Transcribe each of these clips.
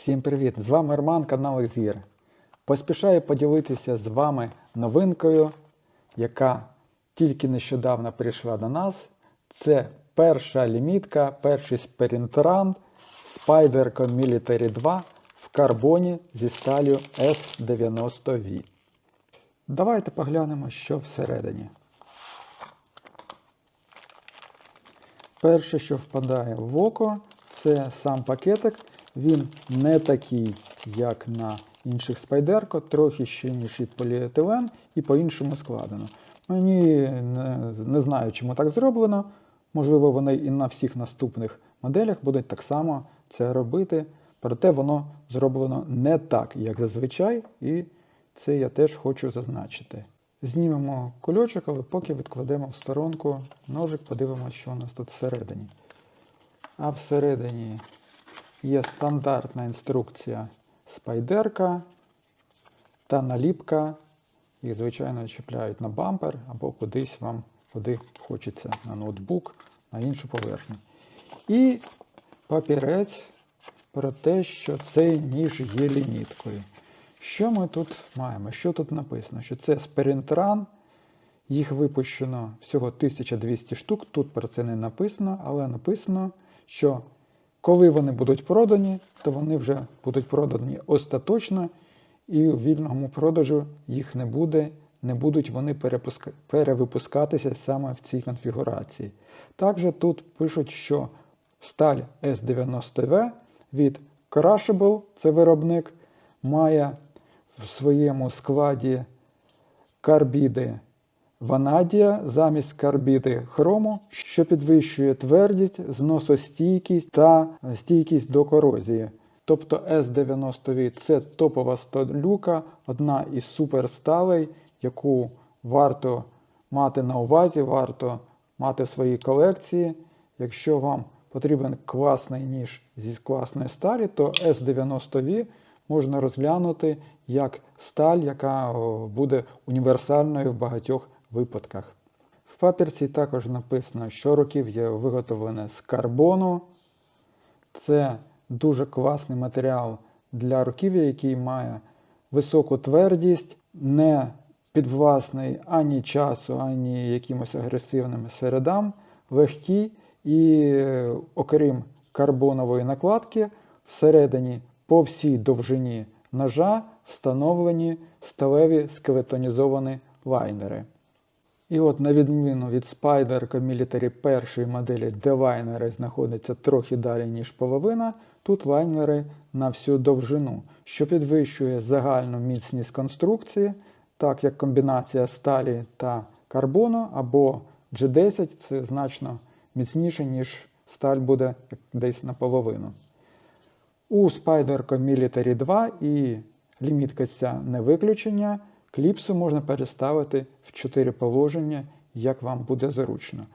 Всім привіт! З вами Роман, канал Ізгір. Поспішаю поділитися з вами новинкою, яка тільки нещодавно прийшла до нас. Це перша лімітка, перший спринтран Spyderco Military 2 в карбоні зі сталю S90V. Давайте поглянемо, що всередині. Перше, що впадає в око, це сам пакетик. Він не такий, як на інших спайдерко, трохи щільніший поліетилен і по-іншому складено. Мені не, не знаю, чому так зроблено. Можливо, вони і на всіх наступних моделях будуть так само це робити. Проте воно зроблено не так, як зазвичай, і це я теж хочу зазначити. Знімемо кульочок, але поки відкладемо в сторонку ножик, подивимося, що у нас тут всередині. А всередині є стандартна інструкція спайдерка та наліпка. Їх, звичайно, чіпляють на бампер або кудись вам, куди хочеться, на ноутбук, на іншу поверхню. І папірець про те, що цей ніж є ліміткою. Що ми тут маємо? Що тут написано? Що це спринтран, їх випущено всього 1200 штук. Тут про це не написано, але написано, що коли вони будуть продані, то вони вже будуть продані остаточно, і у вільному продажу їх не буде, не будуть вони перевипускатися саме в цій конфігурації. Також тут пишуть, що сталь S90V від Crushable, це виробник, має в своєму складі карбіди ванадія замість карбіди хрому, що підвищує твердість, зносостійкість та стійкість до корозії. Тобто S90V це топова столюка, одна із суперсталей, яку варто мати на увазі, варто мати в своїй колекції. Якщо вам потрібен класний ніж зі класної сталі, то S90V можна розглянути як сталь, яка буде універсальною в багатьох випадках. В папірці також написано, що руків'я виготовлене з карбону. Це дуже класний матеріал для руків'я, який має високу твердість, не підвласний ані часу, ані якимось агресивним середам, легкий і, окрім карбонової накладки, всередині по всій довжині ножа встановлені сталеві скелетонізовані лайнери. І от, на відміну від Spyderco Military першої моделі, де лайнери знаходяться трохи далі, ніж половина, тут лайнери на всю довжину, що підвищує загальну міцність конструкції, так як комбінація сталі та карбону або G10 це значно міцніше, ніж сталь буде десь наполовину. У Spyderco Military 2 і лімітка ця не виключення. Кліпсу можна переставити в 4 положення, як вам буде зручно.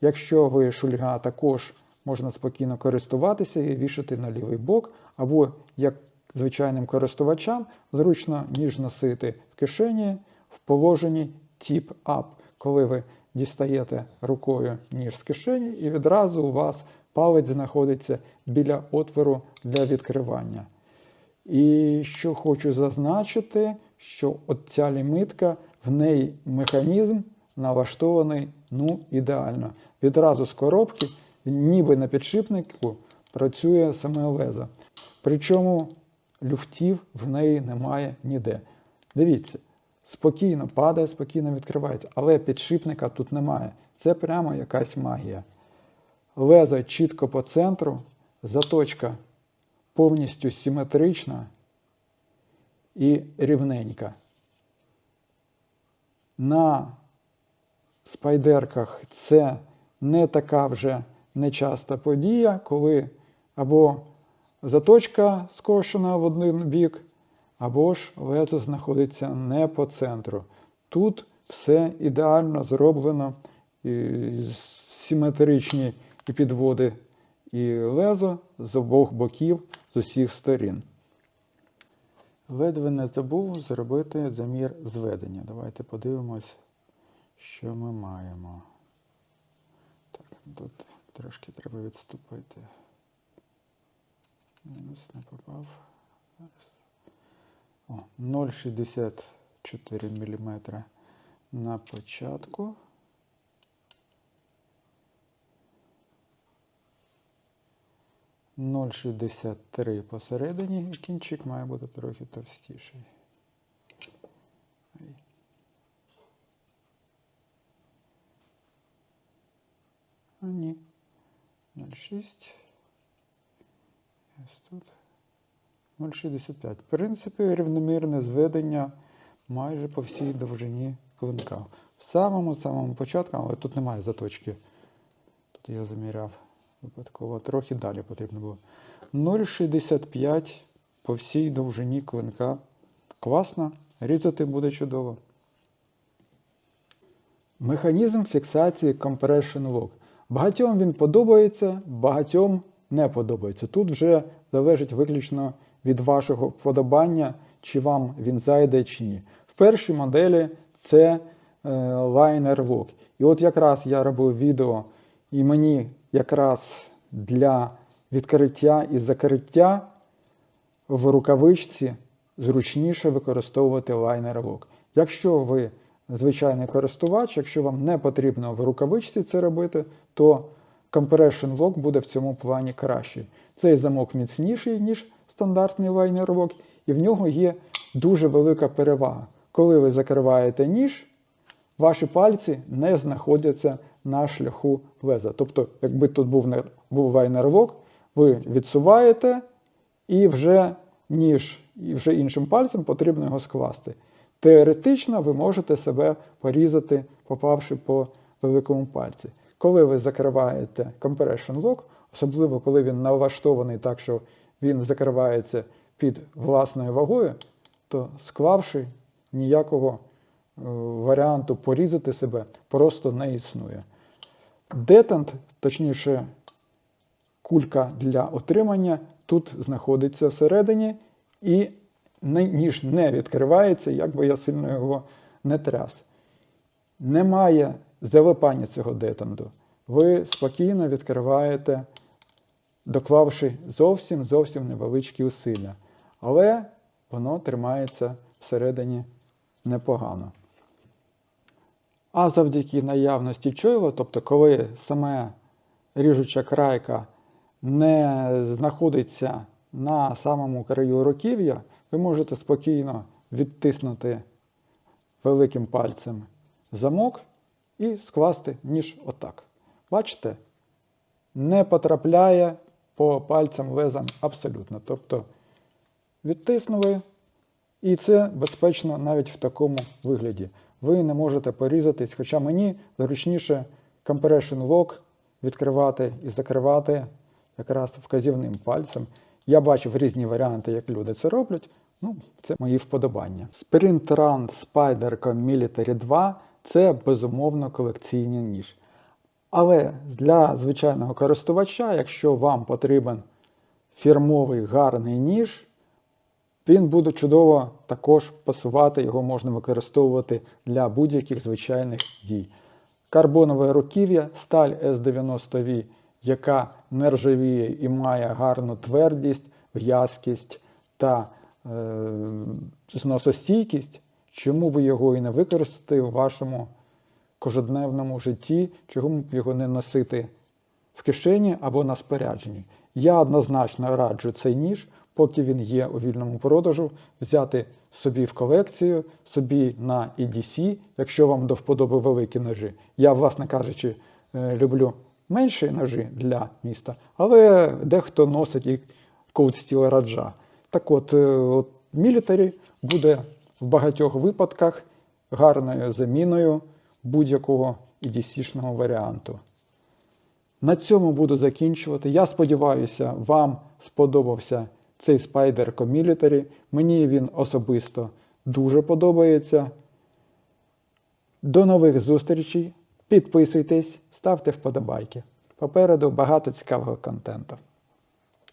Якщо ви шульга, також можна спокійно користуватися і вішати на лівий бок, або як звичайним користувачам зручно ніж носити в кишені в положенні tip up, коли ви дістаєте рукою ніж з кишені, і відразу у вас палець знаходиться біля отвору для відкривання. І що хочу зазначити, що от ця лімитка, в неї механізм налаштований ну, ідеально. Відразу з коробки, ніби на підшипнику, працює саме лезо. Причому люфтів в неї немає ніде. Дивіться, спокійно падає, спокійно відкривається, але підшипника тут немає. Це прямо якась магія. Лезо чітко по центру, заточка повністю симетрична і рівненька. На спайдерках це не така вже нечаста подія, коли або заточка скошена в один бік, або ж лезо знаходиться не по центру. Тут все ідеально зроблено, і симетричні підводи, і лезо з обох боків, з усіх сторін. Ледве не забув зробити замір зведення. Давайте подивимось, що ми маємо. Так, тут трошки треба відступити. Мінус не попав. О, 0,64 мм на початку. Ноль шістдесят три посередині, і кінчик має бути трохи товстіший. А ні. 0,6. Ось тут. 0,65. В принципі, рівномірне зведення майже по всій довжині клинка. В самому самому початку, але тут немає заточки. Тут я заміряв випадково. Трохи далі потрібно було. 0,65 по всій довжині клинка. Класно, різати буде чудово. Механізм фіксації Compression Lock. Багатьом він подобається, багатьом не подобається. Тут вже залежить виключно від вашого вподобання, чи вам він зайде чи ні. В першій моделі це е, лайнер лок. І от якраз я робив відео, і мені якраз для відкриття і закриття в рукавичці зручніше використовувати лайнер лок. Якщо ви звичайний користувач, якщо вам не потрібно в рукавичці це робити, то Compression Lock буде в цьому плані кращий. Цей замок міцніший, ніж стандартний лайнер лок, і в нього є дуже велика перевага. Коли ви закриваєте ніж, ваші пальці не знаходяться на шляху леза. Тобто, якби тут був, не- був лайнер лок, ви відсуваєте і вже ніж, і вже іншим пальцем потрібно його скласти. Теоретично ви можете себе порізати, попавши по великому пальці. Коли ви закриваєте compression lock, особливо коли він налаштований так, що він закривається під власною вагою, то склавши ніякого е, варіанту порізати себе просто не існує. Детент, точніше, кулька для отримання тут знаходиться всередині, і ніж не відкривається, як би я сильно його не тряс. Немає залипання цього детенду. Ви спокійно відкриваєте, доклавши зовсім зовсім невеличкі усилля. Але воно тримається всередині непогано. А завдяки наявності чойла, тобто коли саме ріжуча крайка не знаходиться на самому краю руків'я, ви можете спокійно відтиснути великим пальцем замок і скласти ніж отак. Бачите? Не потрапляє по пальцям лезам абсолютно. Тобто відтиснули, і це безпечно навіть в такому вигляді. Ви не можете порізатись, хоча мені зручніше compression lock відкривати і закривати якраз вказівним пальцем. Я бачив різні варіанти, як люди це роблять. Ну, це мої вподобання. Sprint Run Spyderco Military 2 це безумовно колекційний ніж. Але для звичайного користувача, якщо вам потрібен фірмовий гарний ніж, він буде чудово також пасувати, його можна використовувати для будь-яких звичайних дій. Карбонове руків'я, сталь S90V, яка не ржавіє і має гарну твердість, в'язкість та е, зносостійкість, чому ви його і не використати у вашому кожедневному житті, чому б його не носити в кишені або на спорядженні. Я однозначно раджу цей ніж, поки він є у вільному продажу, взяти собі в колекцію, собі на EDC, якщо вам до вподоби великі ножі. Я, власне кажучи, е, люблю менші ножі для міста, але дехто носить і Steel раджа. Так от, е, от Military буде в багатьох випадках гарною заміною будь-якого EDC-шного варіанту. На цьому буду закінчувати. Я сподіваюся, вам сподобався цей Spider Military. Мені він особисто дуже подобається. До нових зустрічей. Підписуйтесь, ставте вподобайки. Попереду багато цікавого контенту.